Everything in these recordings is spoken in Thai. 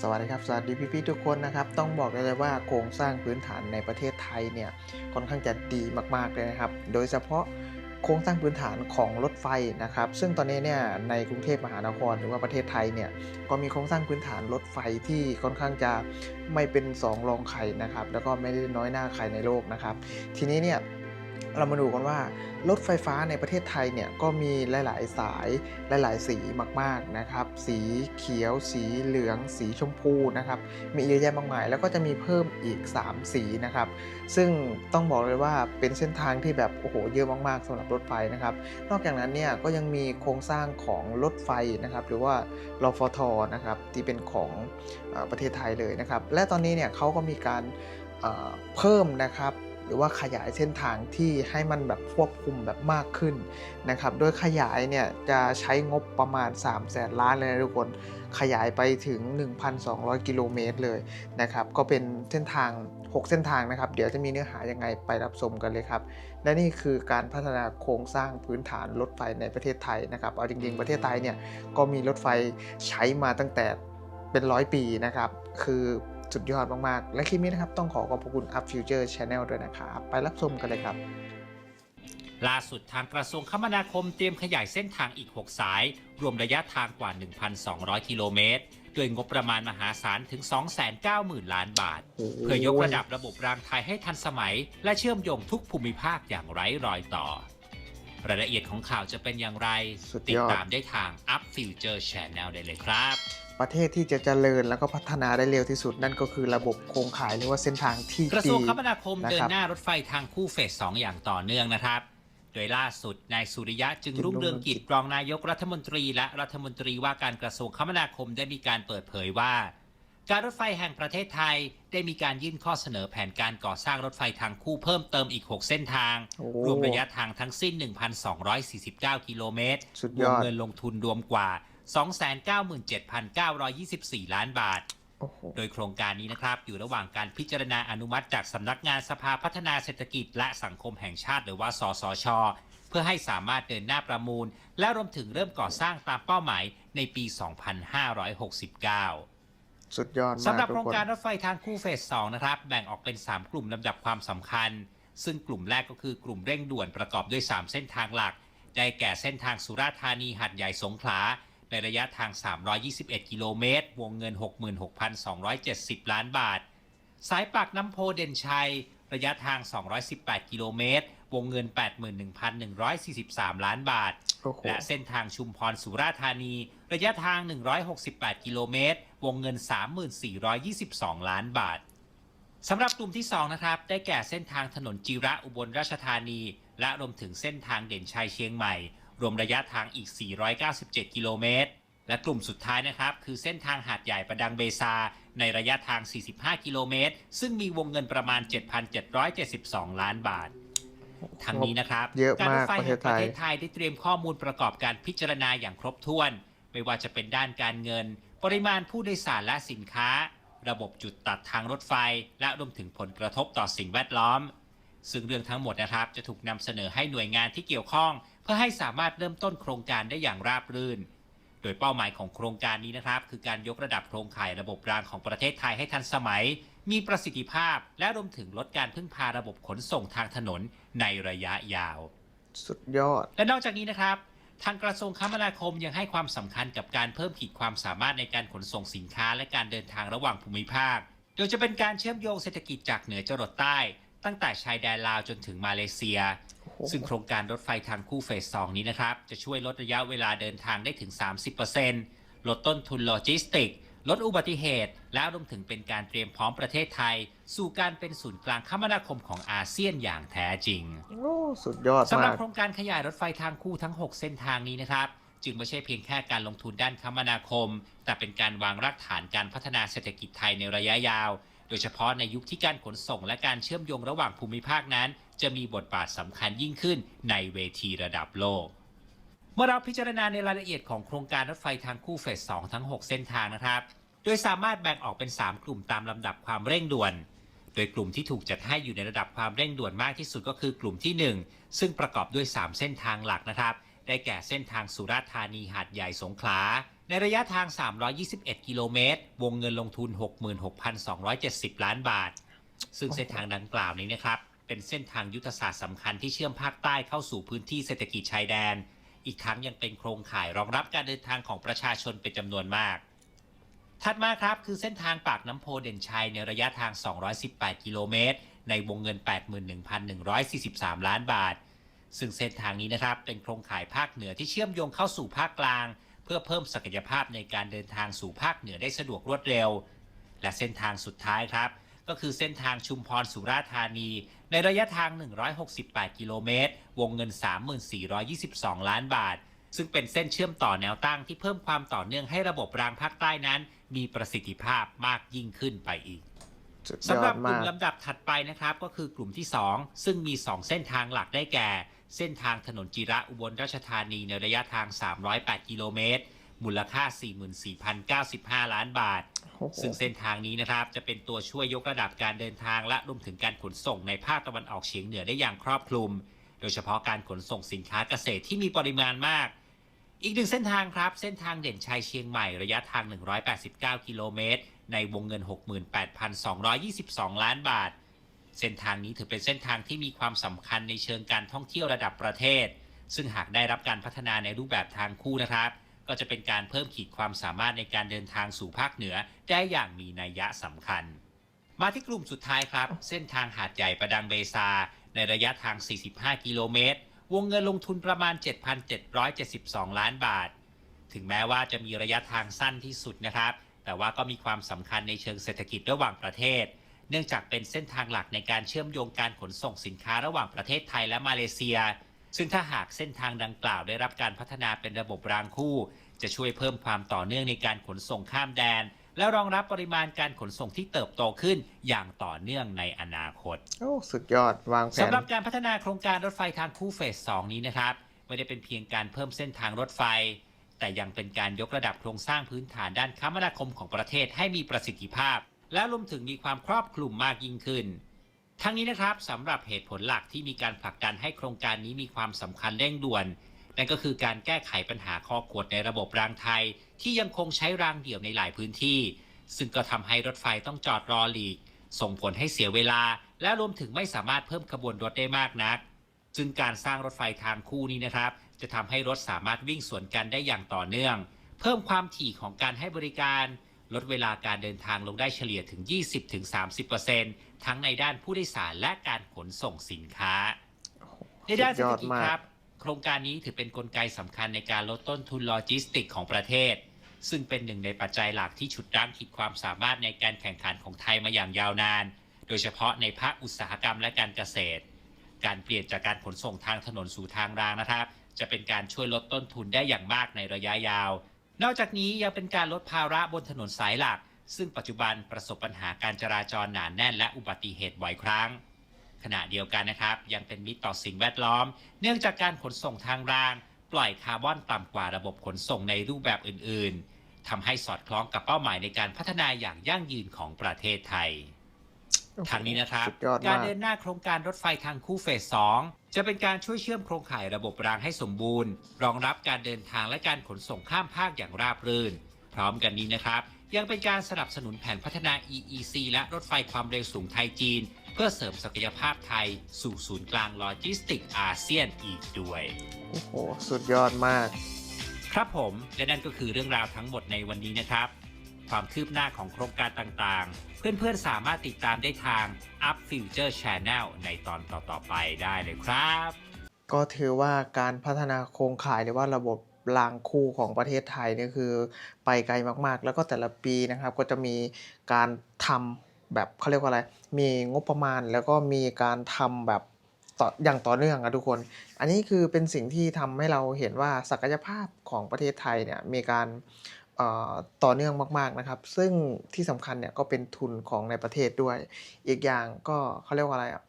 สวัสดีครับ สวัสดีพี่ๆทุกคนนะครับ ต้องบอกได้เลยว่าโครงสร้างพื้นฐานในประเทศไทยเนี่ยค่อนข้างจะดีมากๆเลยนะครับ โดยเฉพาะโครงสร้างพื้นฐานของรถไฟนะครับ ซึ่งตอนนี้เนี่ยในกรุงเทพมหานครหรือว่าประเทศไทยเนี่ยก็มีโครงสร้างพื้นฐานรถไฟที่ค่อนข้างจะไม่เป็นสองรองใครนะครับ แล้วก็ไม่ได้น้อยหน้าใครในโลกนะครับ ทีนี้เนี่ย เรามาดูกันว่ารถไฟฟ้าในประเทศไทยเนี่ยก็มีหลาย ๆ สายหลาย ๆ สีมากๆนะครับ สีเขียว สีเหลือง สีชมพูนะครับ มีเยอะแยะมากมาย แล้วก็จะมีเพิ่มอีก 3 สีนะครับ ซึ่งต้องบอกเลยว่าเป็นเส้นทางที่แบบโอ้โหเยอะมาก ๆสำหรับรถไฟนะครับ นอกจากนั้นเนี่ยก็ยังมีโครงสร้างของรถไฟนะครับ หรือว่ารฟทนะครับที่เป็นของอประเทศไทยเลยนะครับ และตอนนี้เนี่ยเขาก็มีการเพิ่มนะครับ หรือว่าขยายเส้นทางที่ให้มันแบบควบคุมแบบมากขึ้นนะครับ โดยขยายเนี่ยจะใช้งบประมาณ 3 0 0แสนล้านเลยนะทุกคน ขยายไปถึง 1,200 กิโลเมตรเลยนะครับ ก็เป็นเส้นทาง 6 เส้นทางนะครับ เดี๋ยวจะมีเนื้อหายังไงไปรับชมกันเลยครับ และนี่คือการพัฒนาโครงสร้างพื้นฐานรถไฟในประเทศไทยนะครับ เอาจริงๆประเทศไทยเนี่ยก็มีรถไฟใช้มาตั้งแต่เป็นร้อยปีนะครับ คือ สุดยอดมากๆ และคลิปนี้นะครับ ต้องขอขอบพระคุณ Up Future Channel ด้วยนะครับ ไปรับชมกันเลยครับล่าสุดทางกระทรวงคมนาคมเตรียมขยายเส้นทางอีก 6 สาย รวมระยะทางกว่า 1,200 กิโลเมตรด้วยงบประมาณมหาศาลถึง 290,000 ล้านบาทโอ้โหเพื่อยกระดับระบบรางไทยให้ทันสมัย และเชื่อมโยงทุกภูมิภาคอย่างไร้รอยต่อ รายละเอียดของข่าวจะเป็นอย่างไร สุดติยดอดตามได้ทาง Up Future Channel ได้เลยครับ ประเทศที่จะเจริญแล้วก็พัฒนาได้เร็วที่สุดนั่นก็คือระบบโครงข่ายหรือว่าเส้นทางที่กระทดีรวงคมนาคมนะครับเดินหน้ารถไฟทางคู่เฟส 2 อย่างต่อเนื่องนะครับ โดยล่าสุดนายสุริยะจึงจึงรุ่รุ่งงเรืเรือองงกิกิจจรองนายกรัฐมนตรีและรัฐมนตรีว่าการกระทรวงคมนาคมได้มีการเปิดเผยว่า การรถไฟแห่งประเทศไทยได้มีการยื่นข้อเสนอแผนการก่อสร้างรถไฟทางคู่เพิ่มเติมอีก 6 เส้นทางโอ้รวมระยะทางทั้งสิ้น 1,249 กิโลเมตรสุดรยวมอดเงินลงทุนรวมกว่า 297,924 ล้านบาทโอ้โหโดยโครงการนี้นะครับ อยู่ระหว่างการพิจารณาอนุมัติจากสำนักงานสภาพัฒนาเศรษฐกิจ และสังคมแห่งชาติหรือว่า สสช เพื่อให้สามารถเดินหน้าประมูล และรวมถึงเริ่มก่อสร้างตามเป้าหมายในปี 2569 สุดยอดมากสำหรับทุโคกรงคนการรถไฟทางคู่เฟส 2 นะครับ แบ่งออกเป็น 3 กลุ่มลำดับความสำคัญ ซึ่งกลุ่มแรกก็คือกลุ่มเร่งด่วนประกอบด้วย 3 เส้นทางหลัก ได้แก่เส้นทางสุราษฎร์ธานีหัดใหญ่สงขลา ในระยะทาง 321 กิโลเมตร วงเงิน 66,270 ล้านบาท สายปากน้ำโพเด่นชัย ระยะทาง 218 กิโลเมตร วงเงิน 81,143 ล้านบาทโอ้โหและเส้นทางชุมพรสุราษฎร์ธานี ระยะทาง 168 กิโลเมตร วงเงิน 3422 ล้านบาทสำหรับกลุ่มที่ 2 นะครับ ได้แก่เส้นทางถนนจิระอุบลราชธานี และรวมถึงเส้นทางเด่นชัยเชียงใหม่ รวมระยะทางอีก 497 กิโลเมตร และกลุ่มสุดท้ายนะครับ คือเส้นทางหาดใหญ่ประดังเบซา ในระยะทาง 45 กิโลเมตร ซึ่งมีวงเงินประมาณ 7,772 ล้านบาททั้งนี้นะครับเยอะการรมาถกไฟประเทแห่ศงไทประยเทศไทยได้เตรียมข้อมูลประกอบการพิจารณาอย่างครบถ้วน ไม่ว่าจะเป็นด้านการเงิน ปริมาณผู้โดยสารและสินค้า ระบบจุดตัดทางรถไฟ และรวมถึงผลกระทบต่อสิ่งแวดล้อม ซึ่งเรื่องทั้งหมดนะครับจะถูกนำเสนอให้หน่วยงานที่เกี่ยวข้อง เพื่อให้สามารถเริ่มต้นโครงการได้อย่างราบรื่น โดยเป้าหมายของโครงการนี้นะครับ คือการยกระดับโครงข่ายระบบรางของประเทศไทยให้ทันสมัย มีประสิทธิภาพ และรวมถึงลดการพึ่งพาระบบขนส่งทางถนนในระยะยาว สุดยอด และนอกจากนี้นะครับ ทางกระทรวงคมนาคมยังให้ความสำคัญกับการเพิ่มขีดความสามารถในการขนส่งสินค้าและการเดินทางระหว่างภูมิภาค โดยจะเป็นการเชื่อมโยงเศรษฐกิจจากเหนือจรดใต้ ตั้งแต่ชายแดนลาวจนถึงมาเลเซีย ซึ่งโครงการรถไฟทางคู่เฟส 2 นี้นะครับ จะช่วยลดระยะเวลาเดินทางได้ถึง 30%ลดต้นทุนโลจิสติก ลดอุบัติเหตุ และรวมถึงเป็นการเตรียมพร้อมประเทศไทย สู่การเป็นศูนย์กลางคมนาคมของอาเซียนอย่างแท้จริงโอ้สุดยอดสำหรัมาบกโครงการขยายรถไฟทางคู่ทั้ง 6 เส้นทางนี้นะครับจึงไม่ใช่เพียงแค่การลงทุนด้านคมนาคม แต่เป็นการวางรากฐานการพัฒนาเศรษฐกิจไทยในระยะยาว โดยเฉพาะในยุคที่การขนส่งและการเชื่อมโยงระหว่างภูมิภาคนั้น จะมีบทบาทสำคัญยิ่งขึ้นในเวทีระดับโลก เมื่อเราพิจารณาในรายละเอียดของโครงการรถไฟทางคู่เฟส 2 ทั้ง 6 เส้นทางนะครับ โดยสามารถแบ่งออกเป็น 3 กลุ่มตามลำดับความเร่งด่วน โดยกลุ่มที่ถูกจัดให้อยู่ในระดับความเร่งด่วนมากที่สุดก็คือกลุ่มที่ 1 ซึ่งประกอบด้วย 3 เส้นทางหลักนะครับ ได้แก่เส้นทางสุราษฎร์ธานีหาดใหญ่สงขลา ในระยะทาง 321 กิโลเมตร วงเงินลงทุน 66,270 ล้านบาท ซึ่งเส้นทางดังกล่าวนี้นะครับ เป็นเส้นทางยุทธศาสตร์สำคัญที่เชื่อมภาคใต้เข้าสู่พื้นที่เศรษฐกิจชายแดน อีกทั้งยังเป็นโครงข่ายรองรับการเดินทางของประชาชนเป็นจำนวนมาก ถัดมาครับคือเส้นทางปากน้ำโพเด่นชัยในระยะทาง 218 กิโลเมตร ในวงเงิน 81,143 ล้านบาท ซึ่งเส้นทางนี้นะครับเป็นโครงข่ายภาคเหนือที่เชื่อมโยงเข้าสู่ภาคกลาง เพื่อเพิ่มศักยภาพในการเดินทางสู่ภาคเหนือได้สะดวกรวดเร็ว และเส้นทางสุดท้ายครับก็คือเส้นทางชุมพรสุราษฎร์ธานี ในระยะทาง 168 กิโลเมตร วงเงิน 3422 ล้านบาท ซึ่งเป็นเส้นเชื่อมต่อแนวตั้งที่เพิ่มความต่อเนื่องให้ระบบรางภาคใต้นั้น มีประสิทธิภาพมากยิ่งขึ้นไปอีกสุดยสำหอรับดกมาลุ่มกลำดับถัดไปนะครับ ก็คือกลุ่มที่ 2 ซึ่งมี 2 เส้นทางหลักได้แก่ เส้นทางถนนจิระอุบลราชธานีในระยะทาง 308 กิโลเมตร มูลค่า 44,095 ล้านบาทโอ้โหซึ่งเส้นทางนี้นะครับ จะเป็นตัวช่วยยกระดับการเดินทางและรวมถึงการขนส่งในภาคตะวันออกเฉียงเหนือได้อย่างครอบคลุม โดยเฉพาะการขนส่งสินค้าเกษตรที่มีปริมาณมาก อีกหนึ่งเส้นทางครับ เส้นทางเด่นชัยเชียงใหม่ระยะทาง 189 กิโลเมตร ในวงเงิน 68,222 ล้านบาท เส้นทางนี้ถือเป็นเส้นทางที่มีความสำคัญในเชิงการท่องเที่ยวระดับประเทศ ซึ่งหากได้รับการพัฒนาในรูปแบบทางคู่นะครับ ก็จะเป็นการเพิ่มขีดความสามารถในการเดินทางสู่ภาคเหนือได้อย่างมีนัยยะสำคัญ มาที่กลุ่มสุดท้ายครับ เส้นทางหาดใหญ่ประดังเบซา ในระยะทาง 45 กิโลเมตร วงเงินลงทุนประมาณ 7,772 ล้านบาท ถึงแม้ว่าจะมีระยะทางสั้นที่สุดนะครับ แต่ว่าก็มีความสำคัญในเชิงเศรษฐกิจระหว่างประเทศ เนื่องจากเป็นเส้นทางหลักในการเชื่อมโยงการขนส่งสินค้าระหว่างประเทศไทยและมาเลเซีย ซึ่งถ้าหากเส้นทางดังกล่าวได้รับการพัฒนาเป็นระบบรางคู่ จะช่วยเพิ่มความต่อเนื่องในการขนส่งข้ามแดน และรองรับปริมาณการขนส่งที่เติบโตขึ้นอย่างต่อเนื่องในอนาคตโอ้สุดยอดวางแผนสำหรับการพัฒนาโครงการรถไฟทางคู่เฟส 2 นี้นะครับ ไม่ได้เป็นเพียงการเพิ่มเส้นทางรถไฟ แต่ยังเป็นการยกระดับโครงสร้างพื้นฐานด้านคมนาคมของประเทศให้มีประสิทธิภาพ และรวมถึงมีความครอบคลุมมากยิ่งขึ้น ทั้งนี้นะครับสำหรับเหตุผลหลักที่มีการผลักดันให้โครงการนี้มีความสำคัญเร่งด่วน นั่นก็คือการแก้ไขปัญหาข้อขวดในระบบรางไทย ที่ยังคงใช้รางเดี่ยวในหลายพื้นที่ ซึ่งก็ทำให้รถไฟต้องจอดรอหลีก ส่งผลให้เสียเวลา และรวมถึงไม่สามารถเพิ่มขบวนรถได้มากนัก ซึ่งการสร้างรถไฟทางคู่นี้นะครับ จะทำให้รถสามารถวิ่งสวนกันได้อย่างต่อเนื่อง เพิ่มความถี่ของการให้บริการ ลดเวลาการเดินทางลงได้เฉลี่ยถึง 20-30%ทั้งในด้านผู้โดยสารและการขนส่งสินค้า ในด้านเศรษฐกิจครับ โครงการนี้ถือเป็นนกลไกสำคัญในการลดต้นทุนโลจิสติกของประเทศ ซึ่งเป็นหนึ่งในปัจจัยหลักที่ฉุดรั้งขีดความสามารถในการแข่งขันของไทยมาอย่างยาวนาน โดยเฉพาะในภาคอุตสาหกรรมและการเกษตร การเปลี่ยนจากการขนส่งทางถนนสู่ทางรางนะครับ จะเป็นการช่วยลดต้นทุนได้อย่างมากในระยะยาว นอกจากนี้ยังเป็นการลดภาระบนถนนสายหลัก ซึ่งปัจจุบันประสบปัญหาการจราจรหนาแน่นและอุบัติเหตุบ่อยครั้ง ขณะเดียวกันนะครับ ยังเป็นมิตรต่อสิ่งแวดล้อม เนื่องจากการขนส่งทางราง ปล่อยคาร์บอนต่ำกว่าระบบขนส่งในรูปแบบอื่น ๆทำให้สอดคล้องกับเป้าหมายในการพัฒนาอย่างยั่งยืนของประเทศไทย ทางนี้นะครับ สุดยอดการมากเดินหน้าโครงการรถไฟทางคู่เฟส 2 จะเป็นการช่วยเชื่อมโครงข่ายระบบรางให้สมบูรณ์ รองรับการเดินทางและการขนส่งข้ามภาคอย่างราบรื่น พร้อมกันนี้นะครับ ยังเป็นการสนับสนุนแผนพัฒนา EEC และรถไฟความเร็วสูงไทยจีน เพื่อเสริมศักยภาพไทย สู่ศูนย์กลางโลจิสติกอาเซียนอีกด้วย โอ้โห สุดยอดมาก ครับผม และนั่นก็คือเรื่องราวทั้งหมดในวันนี้นะครับ ความคืบหน้าของโครงการต่างๆ เพื่อนๆ สามารถติดตามได้ทาง Up Future Channel ในตอนต่อๆไปได้เลยครับ ก็ถือว่าการพัฒนาโครงข่ายหรือว่าระบบรางคู่ของประเทศไทยนี่คือไปไกลมากๆ แล้วก็แต่ละปีนะครับก็จะมีการทำแบบเขาเรียกว่าอะไร มีงบประมาณแล้วก็มีการทำแบบต่ออย่างต่อเนื่องอะทุกคน อันนี้คือเป็นสิ่งที่ทำให้เราเห็นว่าศักยภาพของประเทศไทยเนี่ยมีการ ต่อเนื่องมาก ๆนะครับ ซึ่งที่สำคัญเนี่ยก็เป็นทุนของในประเทศด้วย อีกอย่างก็เขาเรียกว่าอะไรอะ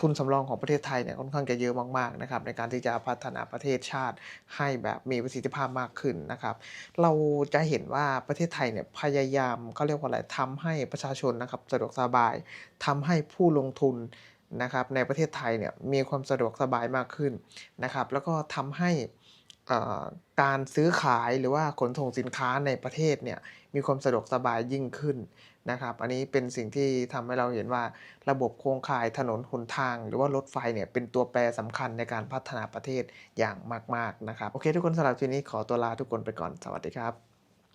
ทุนสำรองของประเทศไทยเนี่ยค่อนข้างจะเยอะมากๆนะครับในการที่จะพัฒนาประเทศชาติให้แบบมีประสิทธิภาพมากขึ้นนะครับ เราจะเห็นว่าประเทศไทยเนี่ยพยายามเขาเรียกว่าอะไรทำให้ประชาชนนะครับสะดวกสบายทำให้ผู้ลงทุนนะครับในประเทศไทยเนี่ยมีความสะดวกสบายมากขึ้นนะครับ แล้วก็ทำให้ การซื้อขายหรือว่าขนส่งสินค้าในประเทศเนี่ยมีความสะดวกสบายยิ่งขึ้นนะครับ อันนี้เป็นสิ่งที่ทำให้เราเห็นว่าระบบโครงข่ายถนนหนทาง หรือว่ารถไฟเนี่ยเป็นตัวแปรสำคัญในการพัฒนาประเทศอย่างมาก ๆ นะครับ โอเค ทุกคนสำหรับทีนี้ขอตัวลาทุกคนไปก่อน สวัสดีครับ